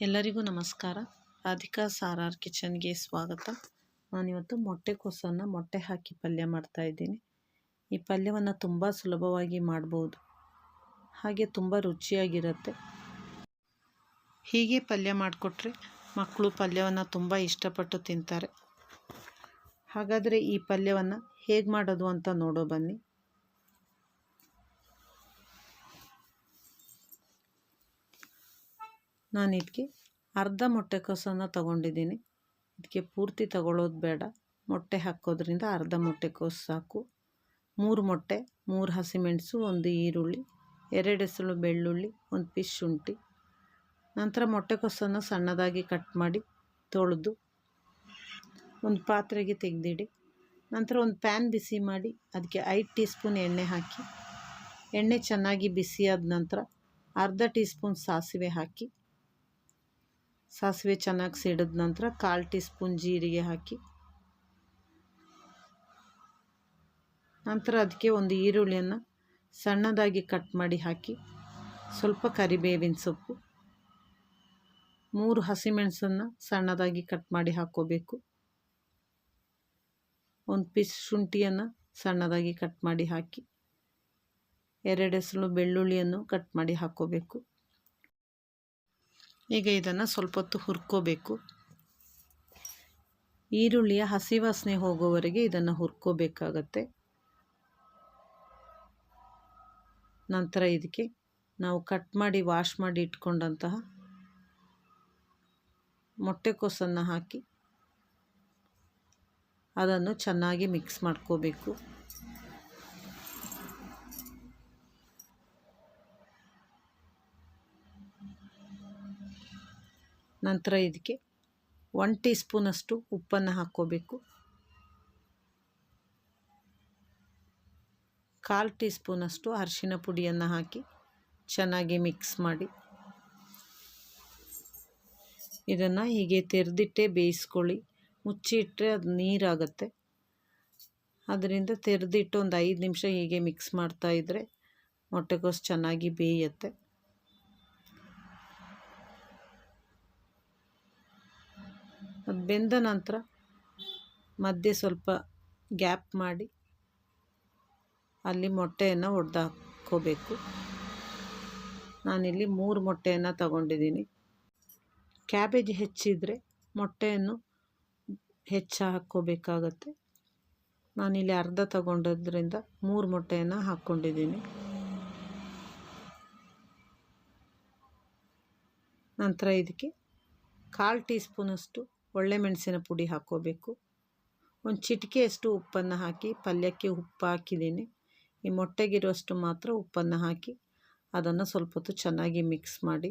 ಎಲ್ಲರಿಗೂ ನಮಸ್ಕಾರ. ರಾಧಿಕಾ ಸಾರಾರ್ ಕಿಚನ್ಗೆ ಸ್ವಾಗತ. ನಾನಿವತ್ತು ಮೊಟ್ಟೆಕೋಸನ್ನು ಮೊಟ್ಟೆ ಹಾಕಿ ಪಲ್ಯ ಮಾಡ್ತಾಯಿದ್ದೀನಿ ಈ ಪಲ್ಯವನ್ನು ತುಂಬ ಸುಲಭವಾಗಿ ಮಾಡ್ಬೋದು. ಹಾಗೆ ತುಂಬ ರುಚಿಯಾಗಿರುತ್ತೆ. ಹೀಗೆ ಪಲ್ಯ ಮಾಡಿಕೊಟ್ರೆ ಮಕ್ಕಳು ಪಲ್ಯವನ್ನು ತುಂಬ ಇಷ್ಟಪಟ್ಟು ತಿಂತಾರೆ. ಹಾಗಾದರೆ ಈ ಪಲ್ಯವನ್ನು ಹೇಗೆ ಮಾಡೋದು ಅಂತ ನೋಡೋ ಬನ್ನಿ. ನಾನು ಇದಕ್ಕೆ ಅರ್ಧ ಮೊಟ್ಟೆಕೋಸನ್ನು ತಗೊಂಡಿದ್ದೀನಿ. ಇದಕ್ಕೆ ಪೂರ್ತಿ ತಗೊಳ್ಳೋದು ಬೇಡ. ಮೊಟ್ಟೆ ಹಾಕೋದ್ರಿಂದ ಅರ್ಧ ಮೊಟ್ಟೆಕೋಸು ಸಾಕು. ಮೂರು ಮೊಟ್ಟೆ, ಮೂರು ಹಸಿಮೆಣಸು, ಒಂದು ಈರುಳ್ಳಿ, ಎರಡು ಎಸಳು ಬೆಳ್ಳುಳ್ಳಿ, ಒಂದು ಪೀಸ್ ಶುಂಠಿ. ನಂತರ ಮೊಟ್ಟೆಕೋಸನ್ನು ಸಣ್ಣದಾಗಿ ಕಟ್ ಮಾಡಿ ತೊಳೆದು ಒಂದು ಪಾತ್ರೆಗೆ ತೆಗೆದಿಡಿ. ನಂತರ ಒಂದು ಪ್ಯಾನ್ ಬಿಸಿ ಮಾಡಿ ಅದಕ್ಕೆ ಐದು ಟೀ ಸ್ಪೂನ್ ಎಣ್ಣೆ ಹಾಕಿ. ಎಣ್ಣೆ ಚೆನ್ನಾಗಿ ಬಿಸಿಯಾದ ನಂತರ ಅರ್ಧ ಟೀ ಸ್ಪೂನ್ ಸಾಸಿವೆ ಹಾಕಿ. ಸಾಸಿವೆ ಚೆನ್ನಾಗಿ ಸಿಡಿದ ನಂತರ ಕಾಲು ಟೀ ಸ್ಪೂನ್ ಜೀರಿಗೆ ಹಾಕಿ. ನಂತರ ಅದಕ್ಕೆ ಒಂದು ಈರುಳ್ಳಿಯನ್ನು ಸಣ್ಣದಾಗಿ ಕಟ್ ಮಾಡಿ ಹಾಕಿ. ಸ್ವಲ್ಪ ಕರಿಬೇವಿನ ಸೊಪ್ಪು. ಮೂರು ಹಸಿಮೆಣಸನ್ನು ಸಣ್ಣದಾಗಿ ಕಟ್ ಮಾಡಿ ಹಾಕ್ಕೋಬೇಕು ಒಂದು ಪೀಸ್ ಶುಂಠಿಯನ್ನು ಸಣ್ಣದಾಗಿ ಕಟ್ ಮಾಡಿ ಹಾಕಿ. ಎರಡು ಹೆಸರು ಬೆಳ್ಳುಳ್ಳಿಯನ್ನು ಕಟ್ ಮಾಡಿ ಹಾಕ್ಕೋಬೇಕು ಈಗ ಇದನ್ನು ಸ್ವಲ್ಪ ಹೊತ್ತು ಹುರ್ಕೋಬೇಕು. ಈರುಳ್ಳಿಯ ಹಸಿ ವಾಸನೆ ಹೋಗೋವರೆಗೆ ಇದನ್ನು ಹುರ್ಕೋಬೇಕಾಗತ್ತೆ. ನಂತರ ಇದಕ್ಕೆ ನಾವು ಕಟ್ ಮಾಡಿ, ವಾಶ್ ಮಾಡಿ ಇಟ್ಕೊಂಡಂತಹ ಮೊಟ್ಟೆಕೋಸನ್ನು ಹಾಕಿ ಅದನ್ನು ಚೆನ್ನಾಗಿ ಮಿಕ್ಸ್ ಮಾಡ್ಕೋಬೇಕು. ನಂತರ ಇದಕ್ಕೆ ಒನ್ ಟೀ ಸ್ಪೂನಷ್ಟು ಉಪ್ಪನ್ನು ಹಾಕ್ಕೋಬೇಕು. ಕಾಲು ಟೀ ಸ್ಪೂನಷ್ಟು ಅರಿಶಿನ ಪುಡಿಯನ್ನು ಹಾಕಿ ಚೆನ್ನಾಗಿ ಮಿಕ್ಸ್ ಮಾಡಿ. ಇದನ್ನು ಹೀಗೆ ತೆರೆದಿಟ್ಟೆ ಬೇಯಿಸ್ಕೊಳ್ಳಿ. ಮುಚ್ಚಿಟ್ಟರೆ ಅದು ನೀರಾಗತ್ತೆ. ಅದರಿಂದ ತೆರೆದಿಟ್ಟು ಒಂದು ಐದು ನಿಮಿಷ ಹೀಗೆ ಮಿಕ್ಸ್ ಮಾಡ್ತಾಯಿದ್ರೆ ಮೊಟ್ಟೆಗೋಸ್ ಚೆನ್ನಾಗಿ ಬೇಯುತ್ತೆ. ಬೆಂದ ನಂತರ ಮಧ್ಯೆ ಸ್ವಲ್ಪ ಗ್ಯಾಪ್ ಮಾಡಿ ಅಲ್ಲಿ ಮೊಟ್ಟೆಯನ್ನು ಒಡೆದು ಹಾಕ್ಕೋಬೇಕು ನಾನಿಲ್ಲಿ ಮೂರು ಮೊಟ್ಟೆಯನ್ನು ತಗೊಂಡಿದ್ದೀನಿ. ಕ್ಯಾಬೇಜ್ ಹೆಚ್ಚಿದರೆ ಮೊಟ್ಟೆಯನ್ನು ಹೆಚ್ಚು ಹಾಕ್ಕೋಬೇಕಾಗತ್ತೆ. ನಾನಿಲ್ಲಿ ಅರ್ಧ ತಗೊಂಡೋದ್ರಿಂದ ಮೂರು ಮೊಟ್ಟೆಯನ್ನು ಹಾಕ್ಕೊಂಡಿದ್ದೀನಿ. ನಂತರ ಇದಕ್ಕೆ ಕಾಲು ಟೀ ಸ್ಪೂನಷ್ಟು ಒಳ್ಳೆ ಮೆಣಸಿನ ಪುಡಿ ಹಾಕ್ಕೋಬೇಕು. ಒಂದು ಚಿಟಿಕೆಯಷ್ಟು ಉಪ್ಪನ್ನು ಹಾಕಿ ಪಲ್ಯಕ್ಕೆ ಉಪ್ಪು ಹಾಕಿದ್ದೀನಿ. ಈ ಮೊಟ್ಟೆಗಿರುವಷ್ಟು ಮಾತ್ರ ಉಪ್ಪನ್ನು ಹಾಕಿ ಅದನ್ನು ಸ್ವಲ್ಪ ಹೊತ್ತು ಚೆನ್ನಾಗಿ ಮಿಕ್ಸ್ ಮಾಡಿ.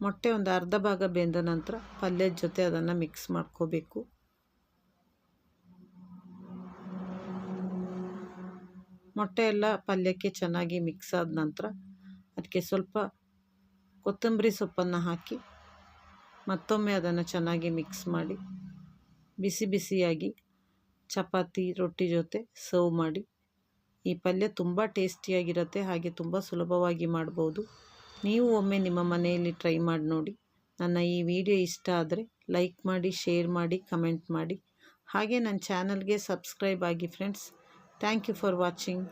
ಮೊಟ್ಟೆ ಒಂದು ಅರ್ಧ ಭಾಗ ಬೆಂದ ನಂತರ ಪಲ್ಯದ ಜೊತೆ ಅದನ್ನು ಮಿಕ್ಸ್ ಮಾಡ್ಕೋಬೇಕು. ಮೊಟ್ಟೆ ಎಲ್ಲ ಪಲ್ಯಕ್ಕೆ ಚೆನ್ನಾಗಿ ಮಿಕ್ಸ್ ಆದ ನಂತರ ಅದಕ್ಕೆ ಸ್ವಲ್ಪ ಕೊತ್ತಂಬರಿ ಸೊಪ್ಪನ್ನು ಹಾಕಿ ಮತ್ತೊಮ್ಮೆ ಅದನ್ನು ಚೆನ್ನಾಗಿ ಮಿಕ್ಸ್ ಮಾಡಿ, ಬಿಸಿ ಬಿಸಿಯಾಗಿ ಚಪಾತಿ, ರೊಟ್ಟಿ ಜೊತೆ ಸರ್ವ್ ಮಾಡಿ. ಈ ಪಲ್ಯ ತುಂಬ ಟೇಸ್ಟಿಯಾಗಿರುತ್ತೆ, ಹಾಗೆ ತುಂಬ ಸುಲಭವಾಗಿ ಮಾಡ್ಬೋದು. ನೀವು ಒಮ್ಮೆ ನಿಮ್ಮ ಮನೆಯಲ್ಲಿ ಟ್ರೈ ಮಾಡಿ ನೋಡಿ. ನನ್ನ ಈ ವಿಡಿಯೋ ಇಷ್ಟ ಆದರೆ ಲೈಕ್ ಮಾಡಿ, ಶೇರ್ ಮಾಡಿ, ಕಮೆಂಟ್ ಮಾಡಿ. ಹಾಗೆ ನನ್ನ ಚಾನಲ್ಗೆ ಸಬ್ಸ್ಕ್ರೈಬ್ ಆಗಿ friends, thank you for watching.